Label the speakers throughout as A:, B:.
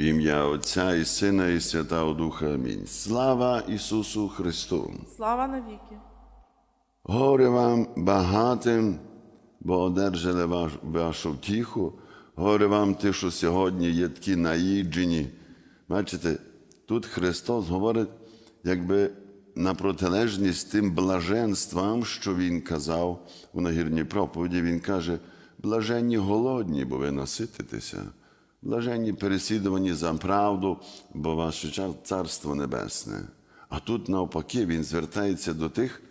A: Ім'я Отця і Сина, і Святого Духа. Амінь. Слава Ісусу Христу!
B: Слава навіки.
A: Горе вам багатим, бо одержали ваш, вашу втіху. Горе вам ті, що сьогодні є такі наїджені. Бачите, тут Христос говорить, якби на протилежність тим блаженствам, що Він казав у нагірній проповіді, Він каже, блаженні голодні, бо ви насититеся, блаженні переслідувані за правду, бо ваше царство небесне. А тут навпаки він звертається до тих,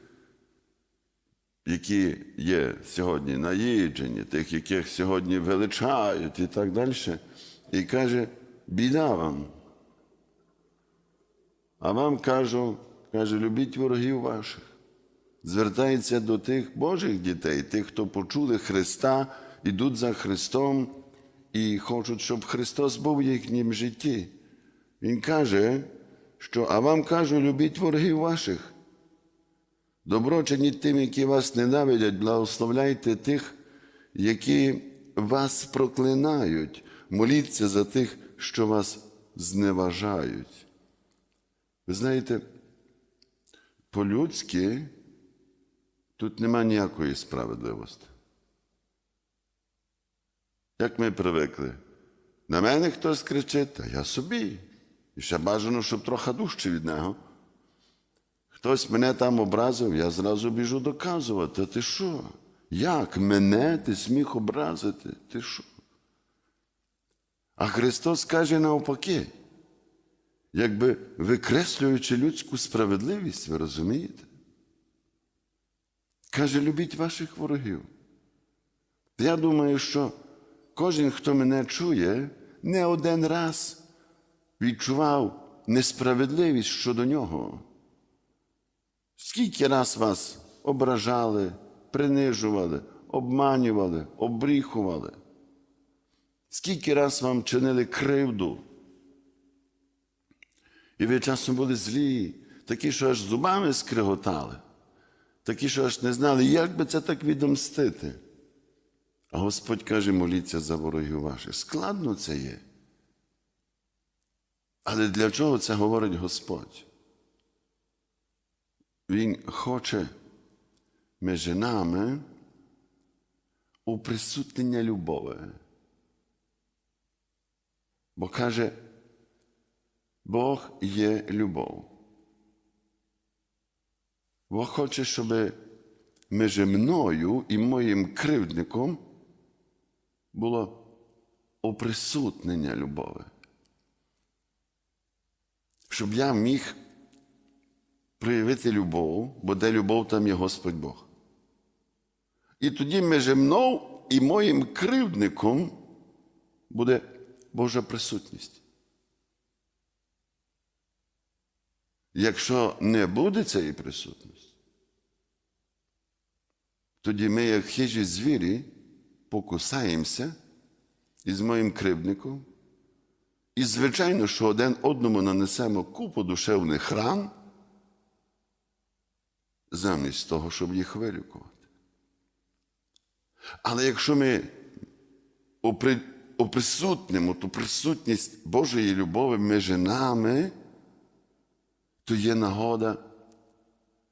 A: які є сьогодні наїджені, тих, яких сьогодні величають і так далі, і каже, біда вам. А вам кажу, каже, любіть ворогів ваших. Звертається до тих Божих дітей, тих, хто почули Христа, ідуть за Христом і хочуть, щоб Христос був в їхнім житті. Він каже, що а вам кажу, любіть ворогів ваших. Добро чиніть тим, які вас ненавидять, благословляйте тих, які вас проклинають, моліться за тих, що вас зневажають. Ви знаєте, по-людськи тут нема ніякої справедливості. Як ми привикли, на мене хтось кричить, а я собі. І ще бажано, щоб трохи дужче від нього. Хтось мене там образив, я зразу біжу доказувати. Ти що? Як мене ти сміх образити? Ти що? А Христос каже навпаки, якби викреслюючи людську справедливість, ви розумієте? Каже, любіть ваших ворогів. Я думаю, що кожен, хто мене чує, не один раз відчував несправедливість щодо нього. Скільки раз вас ображали, принижували, обманювали, обріхували? Скільки раз вам чинили кривду? І ви часом були злі, такі, що аж зубами скриготали, такі, що аж не знали, як би це так відомстити. Господь каже, моліться за ворогів ваших. Складно це є. Але для чого це говорить Господь? Він хоче між нами уприсутнення любові. Бо каже, Бог є любов. Бог хоче, щоб між мною і моїм кривдником було оприсутнення любові. Щоб я міг проявити любов, бо де любов, там є Господь Бог. І тоді між мною і моїм кривдником буде Божа присутність. Якщо не буде цієї присутності, тоді ми, як хижі звірі, покусаємося із моїм кривдником, і, звичайно, що один одному нанесемо купу душевних ран, замість того, щоб їх вилікувати. Але якщо ми опри- оприсутнимо ту присутність Божої любові між нами, то є нагода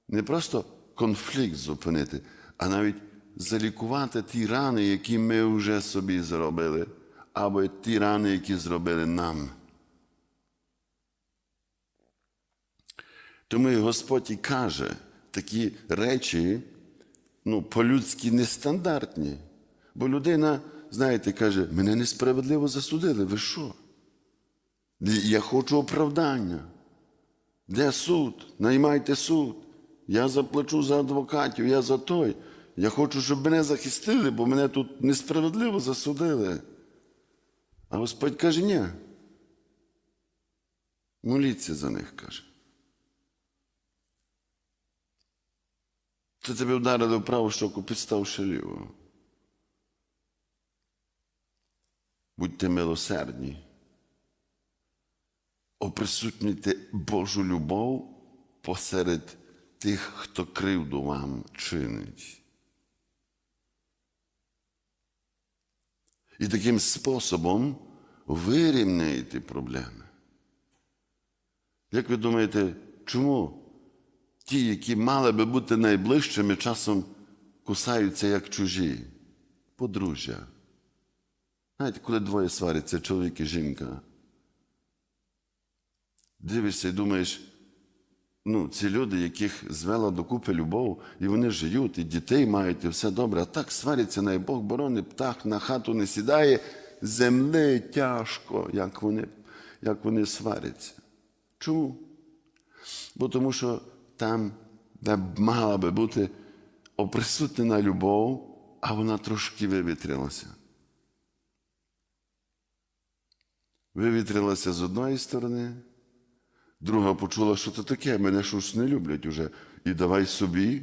A: не просто конфлікт зупинити, а навіть залікувати ті рани, які ми вже собі зробили, або ті рани, які зробили нам. Тому і Господь і каже такі речі, ну, по-людськи нестандартні. Бо людина, знаєте, каже, мене несправедливо засудили. Ви що? Я хочу оправдання. Де суд? Наймайте суд. Я заплачу за адвокатів, я за той. Я хочу, щоб мене захистили, бо мене тут несправедливо засудили. А Господь каже, ні. Моліться за них, каже. Це тебе вдарили в праву щоку, підставши ліву. Будьте милосердні. Оприсутнюйте Божу любов посеред тих, хто кривду вам чинить. І таким способом вирівняєте проблеми. Як ви думаєте, чому ті, які мали би бути найближчими, часом кусаються як чужі? Подружжя. Знаєте, коли двоє сваряться, чоловік і жінка, дивишся і думаєш, ну, ці люди, яких звела докупи любов, і вони живуть, і дітей мають, і все добре, а так сваряться, най Бог борони, птах на хату не сідає, земли тяжко, як вони, як вони сваряться. Чому? Бо тому що там, де мала би бути оприсутнена любов, а вона трошки вивітрилася. Вивітрилася з одної сторони, друга почула, що це таке, мене що ж не люблять уже. І давай собі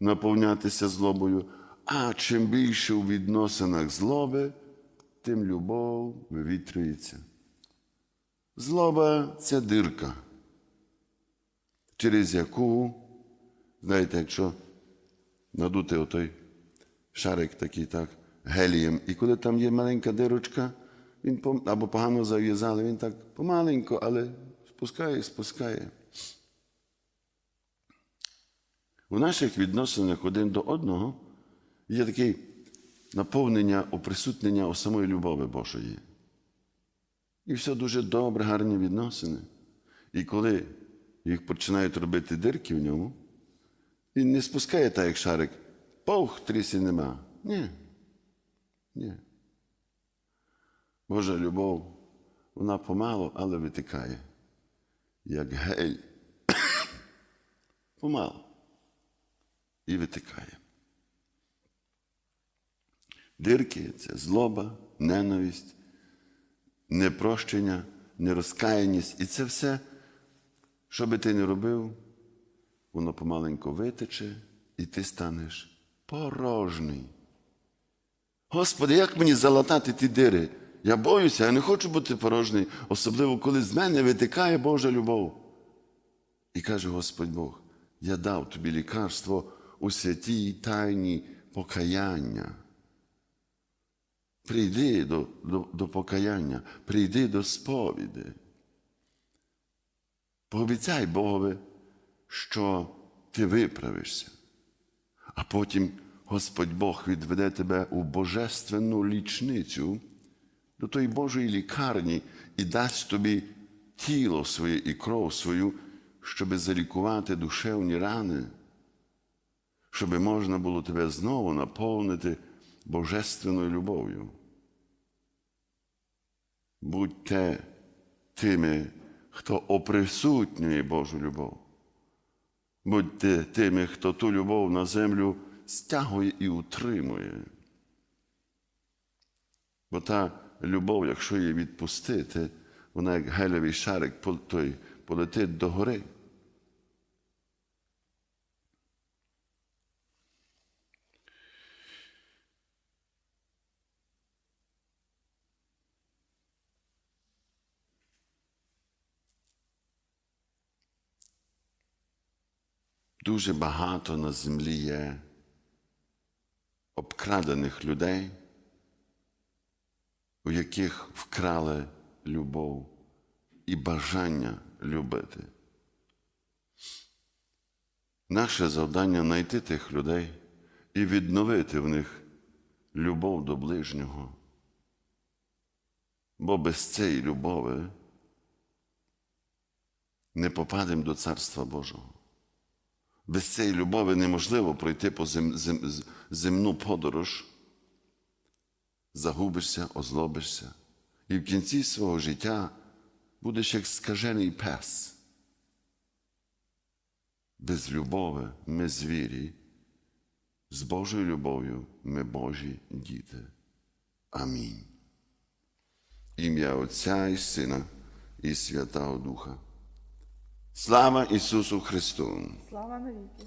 A: наповнятися злобою. А чим більше у відносинах злоби, тим любов вивітрюється. Злоба це дирка, через яку, знаєте, якщо надути отой шарик такий так, гелієм, і коли там є маленька дирочка, він або погано зав'язали, він так помаленько, але спускає, спускає. У наших відносинах один до одного є таке наповнення, оприсутнення у самої любові Божої. І все дуже добре, гарні відносини. І коли їх починають робити дирки в ньому, він не спускає так, як шарик, паух, трісі нема. Ні. Ні. Божа любов, вона помалу, але витикає, як гель. Помалу. І витикає. Дирки це злоба, ненависть, непрощення, нерозкаяність. І це все, що би ти не робив, воно помаленько витече, і ти станеш порожній. Господи, як мені залатати ті дири? Я боюся, я не хочу бути порожній, особливо коли з мене витикає Божа любов. І каже Господь Бог: я дав тобі лікарство у святій тайні покаяння. Прийди до, до, до покаяння, прийди до сповіди. Пообіцяй Богові, що ти виправишся, а потім Господь Бог відведе тебе у божественну лічницю до тої Божої лікарні і дасть тобі тіло своє і кров свою, щоби залікувати душевні рани, щоби можна було тебе знову наповнити божественною любов'ю. Будьте тими, хто оприсутнює Божу любов. Будьте тими, хто ту любов на землю стягує і утримує. Бо та любов, якщо її відпустити, вона як гелевий шарик той, полетить до гори. Дуже багато на землі є обкрадених людей, у яких вкрали любов і бажання любити. Наше завдання знайти тих людей і відновити в них любов до ближнього. Бо без цієї любові не попадемо до Царства Божого. Без цієї любові неможливо пройти по зем, зем, земну подорож, загубишся, озлобишся, і в кінці свого життя будеш як скажений пес. Без любові ми звірі, з Божою любов'ю ми Божі діти. Амінь. Ім'я Отця і Сина і Святого Духа. Слава Ісусу Христу!
B: Слава навіки.